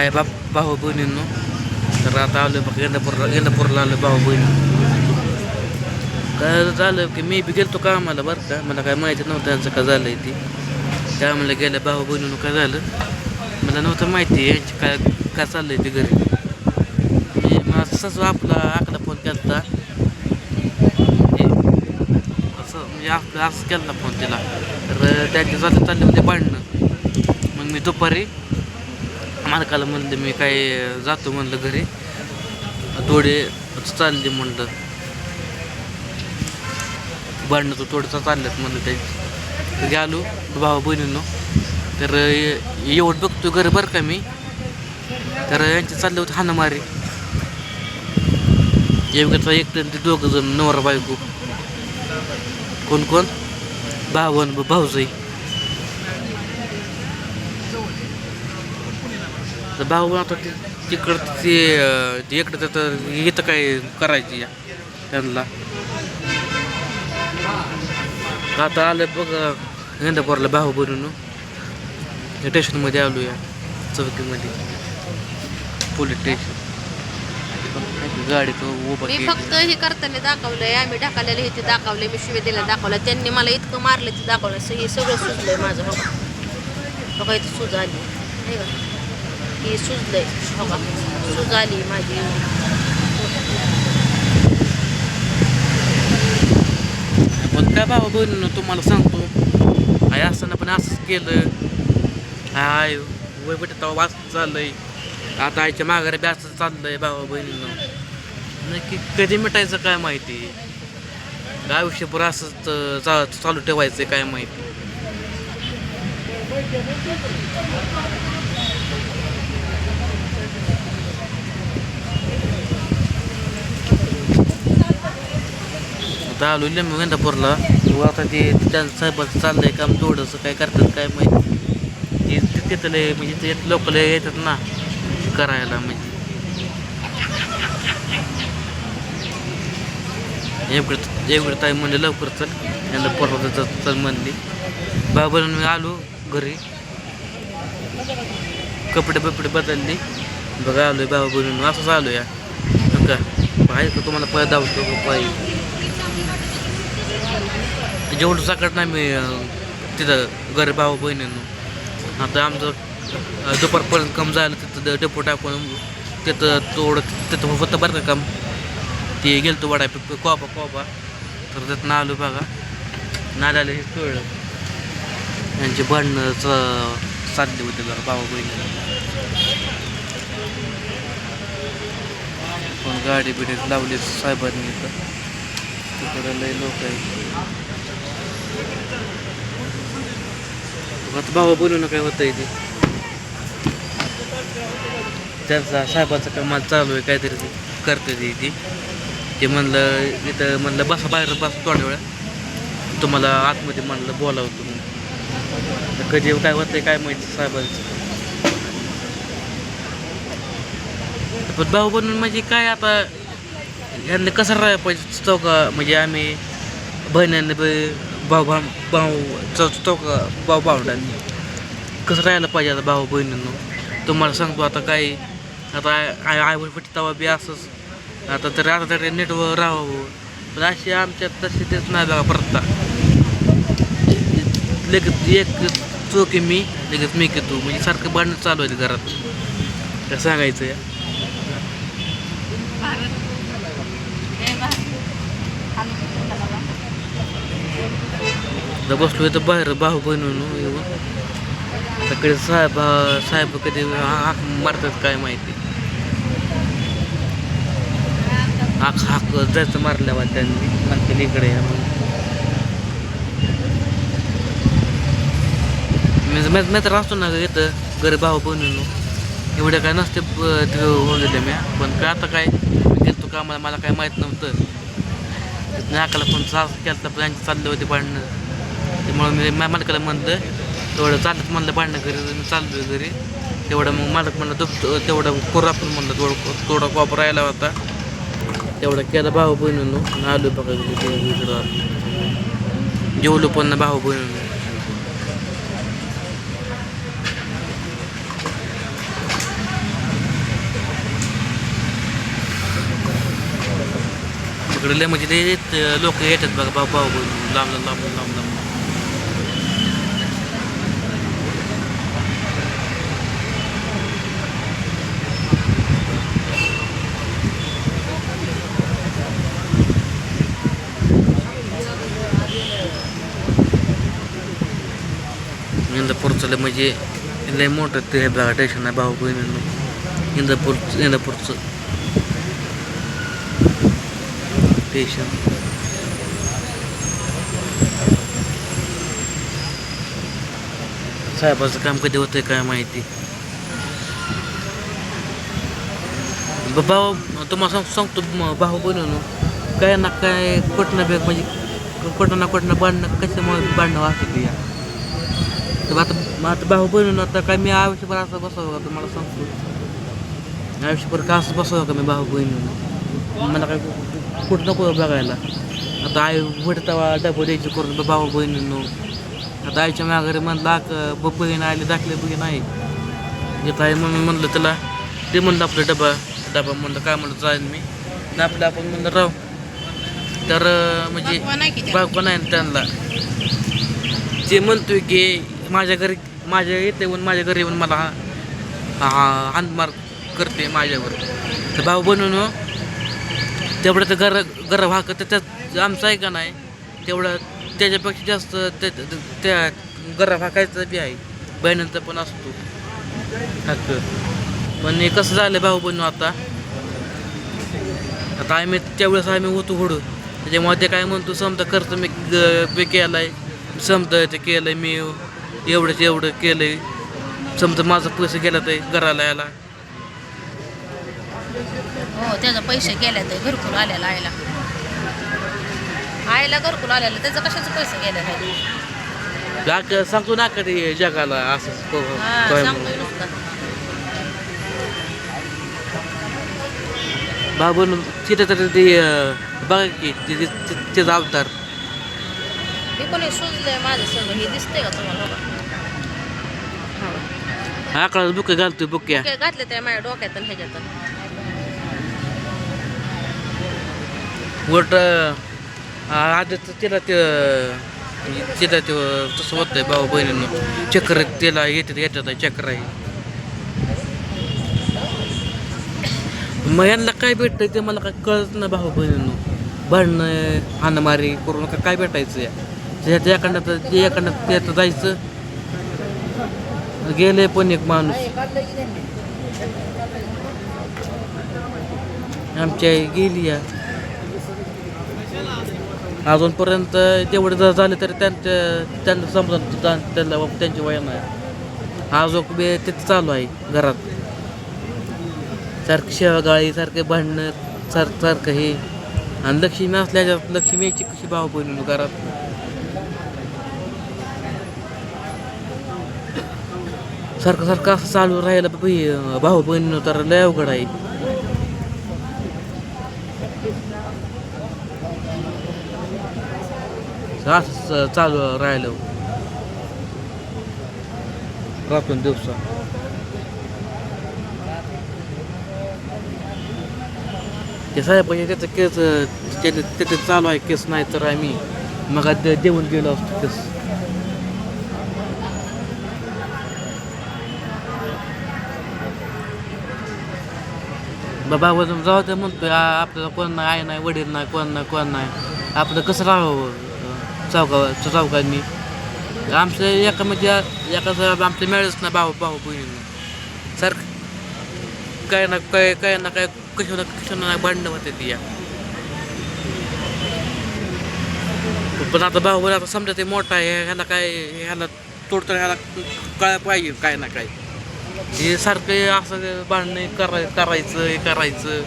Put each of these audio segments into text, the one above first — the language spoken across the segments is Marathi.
हाय बाप भाऊ बहिणींनो तर आता आलो बघ इंदापूरला इंदापूरला आलो भाऊ बहिणी काय झालं की मी बी गेलतो कामाला बरं का मला काय माहिती नव्हतं यांचं काय झालंय ती कामाला गेल्या भाऊ बहिणीनं काय झालं मला नव्हतं माहिती यांची काय काय चाललं आहे ते घरी मी मला तसंच आपला आकडा फोन केला असं म्हणजे आपलं असं केला फोन तिला तर त्यांच्या चालले चालले होते भांडणं मग मी दुपारी मालकाला म्हणलं मी काय जातो म्हणलं घरी. थोडे चालले म्हणलं. भांडणं तो थोडंसं चालल्यात म्हणलं ते. गेलो भावा बहिणींनो. तर एवढं बघतो घर बरं का मी. तर यांचे चालले होते हाणामारी. एवढ्याचा एक ते दोघं जण नवरा बायको. कोण कोण? भावन भाऊजाई. तर भाऊ आता ते तिकडं ते इकडं तर इथं काय करायची या त्यांना. आता आलं बघ इंदापूरला भाऊ बनून. स्टेशनमध्ये आलो या चौकीमध्ये. Police station. गाडी तो उभा मी. फक्त हे करताना दाखवलंय आम्ही ढाकाल्याला हे ते दाखवलंय मी शिवे दिला दाखवलं. त्यांनी मला इतकं मारलं ते दाखवलं हे सगळं सुजलंय माझं. हो का इथं सूज आली. हे का? हे सुजलंय. हो का? सूज आली माझी. पण काय बाबा बहिणीनं तुम्हाला सांगतो. आई असताना पण असंच केलं. हाय वय बेटा तेव्हा वाचत चाललंय आता आईच्या माघारी बी असंच चाललंय बाबा बहिणीनं. नक्की कधी मिटायचं काय माहिती? आयुष्यभर असंच चा चालू ठेवायचं काय माहिती? आता आलो लिंबू इंदापूरला व आता ते त्यांचं साहेबाचं चाललंय काम थोडंसं काय करतात काय माहिती. ते तिथं म्हणजे ते लोक येतात ना करायला म्हणजे. एवढं एवढं ताई म्हणले लवकर चल यांना परवा चल म्हणली. बाबा मी आलो घरी. कपडे बिपडे बदलली. बघा आलोय बाबा बनून असंच आलो या का पाहिजे तुम्हाला पाय धावतो पाहिजे. म्हणजे जेवढं साकट नाही मी तिथं घरी भाऊ बहिणीनं. आता आमचं दुपारपर्यंत काम झालं तिथं डेपो टाकून तिथं थोडं तिथं होतं बरं का काम. ते गेलं तो वडा कोबा कोबा. तर त्यातनं आलो बघा. नाल्याला हे कळलं यांचे भांडणं साध्य होते होती बाबा भाऊ बहिणी पण गाडी बिडी लावली साहेबांनी तर तिकडं लय लोक आहेत. आता भावा बोलून काय होतं इथे त्यांचा साहेबाचं कामाला चालू आहे काहीतरी ते करते ते इथे. ते म्हणलं इथं म्हणलं बसा बाहेर बसा थोड्या वेळा तुम्हाला आतमध्ये म्हणलं बोलावं तुम्ही. कधी काय होतंय काय माहिती साहेबांचं. पण भाऊ बनून म्हणजे काय आता यांना कसं राहायला पाहिजे चौका म्हणजे आम्ही बहिण्यांनी बी भाऊ भाऊ भाऊ चौ चौका भाऊ भावंडांनी कसं राहायला पाहिजे आता भाऊ बहिणींनो तुम्हाला सांगतो आता काय आता आय आईवडपट्टी तवा बी असंच आता तरी आता तरी नेटवर राहावं पण अशी आमच्यात तशी तेच नाही बघा प्रथा लगेच एक चोकी मी लगेच मी की तू म्हणजे सारखं भांडणं चालू आहे घरात काय सांगायचं आता बसलो इथं बाहेर भाऊ बनवून येऊन तिकडे साहेब साहेब कधी हाक मारतात काय माहिती. हाक हाक जायचं मारल्या बा त्यांनी. म्हणतील इकडे या म्हणून. मी मी तर असतो ना इथं घरी भाऊ बनवून एवढे काय नसते होऊन गेले मी पण काय आता काय गेलतो का मला काय माहीत नव्हतं. नाकाला पण सास केलं पण यांचे चालले होते पाडणं त्यामुळं मी मा मालकाला म्हणतं तेवढं चालत म्हणलं भांडणं घरी चालतोय घरी तेवढं मग मालक म्हणलं दुखतो तेवढं कोर पण म्हणलं थोडं थोडा कॉपर राहिला होता तेवढा केला भाऊ बहिणीनं आलो बघा जेवलो पण भाऊ बहिणीनं तिकडे लय म्हणजे ते लोक येतात बघा भाऊ भाऊ लांब लांब लांब लांब लांब म्हणजे लय मोठं ते हे बघा स्टेशन आहे भाऊ बहिणींनो. इंदापूर इंदापूरचं. टेशन साहेबाचं काम कधी होतंय काय माहिती? भाऊ तुम्हाला सांग सांगतो भाऊ बनवून काय ना काय कुठनं बेग म्हणजे कुठं ना कुठनं बांधणं कशामुळे बांधणं वाचत या? तर आता मग आता भाऊ बनवून आता काय मी आयुष्यभर असं बसावं का तुम्हाला सांगतो? आयुष्यभर का असं बसावं का मी भाऊ बहिणीनं? मला काय कुठं नको बघायला. आता आई वडतावा डबं द्यायची करून भाऊ बहिणींनो. आता आईच्या माघारी म्हणला ब बहीण आली दाखले बहीण आहे येत आहे म्हणून म्हणलं त्याला. ते म्हणलं आपलं डबा डबा म्हणलं काय म्हणलं जाईन मी. आणि आपलं आपण म्हणलं राव तर म्हणजे बागवा नाही की बागवा नाही ना त्यांना. ते म्हणतोय की माझ्या घरी माझ्या येते येऊन माझ्या घरी येऊन मला हा हानमार करते माझ्यावर. तर भाऊ बनून हो. तेवढं तर घर घर तर त्याच आमचं आहे का नाही? तेवढं त्याच्यापेक्षा जास्त त्या- त्या- घर भाकायचं बी आहे. बहिणींचा पण असतो. हक्क पण हे कसं झालं भाऊ बनू आता? आता आम्ही त्यावेळेस आम्ही होतो होडू. त्याच्यामुळे ते काय म्हणतो समजा खर्च मी ग- आहे समजा ते केलंय मी. एवढंच एवढं केलंय. समजा माझं पैसे गेला तर घराला याला हो त्याचा पैसे गेले तर घरकुल आलेला आईला. आईला घरकुल आलेला त्याचं कशाचे पैसे गेले नाही सांगतो ना जगाला असं. क- हा, काय सांगतोय म्हणून. नुसतं बाबून तिथे तर ते अं, बघा की ते- ते- ते- त्याचा अवतार. हे कोणी सुचलंय माझं सगळं हे दिसतंय का तुम्हाला? हो. आकडा बुक घालतोय बुक्या काय घातले त्या माझ्या डोक्यात आणि ह्याच्यात उलट आधी तिला ते तिला ते तसं होतंय भाऊ बहिणीनं. चक्र तिला येतात येतात चक्र आहे. मग यांना काय भेटतंय ते मला काय कळत ना भाऊ बहिणीनं. भांडणं हाणमारी करून काय भेटायचं या? त्याच्या एखाद्यात ते एखाद्यात त्यात जायचं. गेले पण एक माणूस. आमची आई गेली या. अजूनपर्यंत जेवढे जर झाले तरी त्यांच्या त्यांना समजा त्यांना त्यांची वय नाही. आजोक बे तिथं चालू आहे घरात. सारखी शेवगाळी सारखे भांडणं सार सारखं हे. आणि लक्ष्मी असल्याच्या लक्ष्मी कशी भाव बनवून घरात? सारखं सारखं असं चालू राहिलं बाई भाऊ बहिणीनं तर लय अवघड आहे. असं चालू राहिलं. रातून दिवसा ते साहेब त्याचं केस त्याचे चालू आहे केस नाही तर आम्ही मग देऊन गेलो असतो केस. बाबा वजन जाऊ ते म्हणतो आपल्याला कोण नाही आई नाही वडील नाही कोण नाही कोण नाही. आपलं कसं राहावं? चौका चौकांनी आमचं एका म्हणजे एका आमच्या मिळेलच ना भाऊ भाऊ बहिणी. सारखं काय ना काय काय ना काय कशा ना कशा ना भांडणं होते ती या. पण आता भाऊ आता समजा ते मोठा आहे ह्याला काय ह्याला तोडतो ह्याला काय पाहिजे काय ना काय. हे सारखं असं भांडणं कराय करायचं हे करायचं.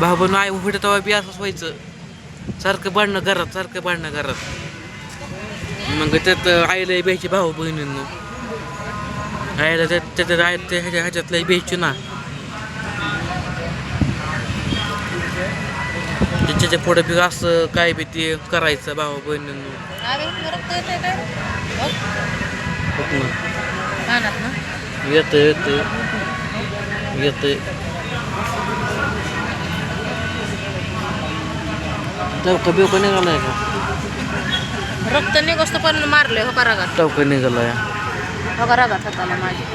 भाऊ बहिणी आई उभे तेव्हा बी असंच व्हायचं. सारखं भांडणं घरात सारखं भांडणं घरात मग त्यात आईला ब्यायची भाऊ बहिणींनो आईला त्यात त्याच्यात आई ह्याच्या ह्याच्यातल्या ब्यायची ना. त्याच्या पुढे बी असं काय बी ते करायचं भाऊ बहिणींनो आम्ही इथनं रक्त येतंय काय हो? हो ना कानात ना येतं। येतं येतं चौका बिवका निघालाय का रक्त निघोस्त पण मारले हो का रागात चौका निघालाय हो का रागात हाताला माझ्या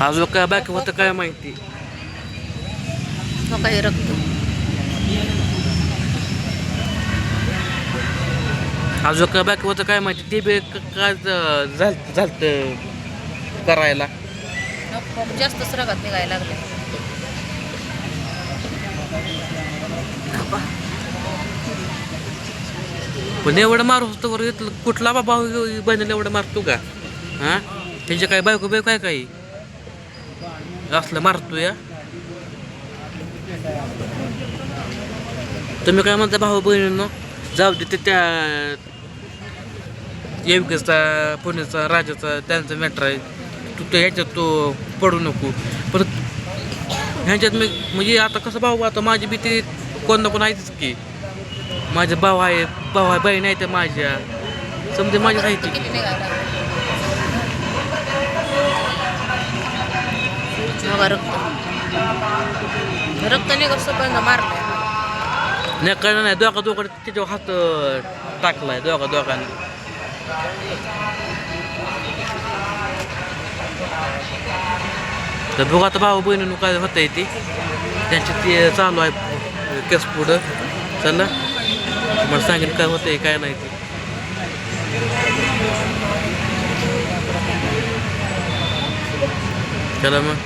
अजून काय बाकी होतं काय माहिती? हो काही रक्त. अजून काय बाकी होतं काय माहिती? ते बी क- काय झालं झालं करायला. जास्तच रागात निघायला लागले. पण एवढं मारू होतं बरं इथलं कुठला बाबा बहिणीला एवढं मारतो का? हां? त्यांच्या काय बायको बायको काय काही? असलं मारतो या. तुम्ही काय म्हणता भाऊ बहिणींनो? जाऊ दे त्या योगेशचा पुण्याचा राजाचा त्यांचा मॅटर आहे. तू तो ह्याच्यात तो पडू नको. परत ह्याच्यात मी म्हणजे आता कसं भाऊ आता माझी भीती कोण ना कोण आहेच की. माझे भाऊ आहे भाऊ आहे बहीण आहे त्या माझ्या. समजे माझ्या आहे रक्त. रक्त रक्त निघोस्त पण मारले नाही कळलं नाही. दोघा दोघांनी त्याच्यावर हात टाकलाय. दोघा दोघांनी तर बघू आता भाऊ बहिणीनं काय होतं आहे ती. त्यांची ती चालू आहे केस पुढं. चला मला सांगेन काय होतंय काय नाही ते. चला मग.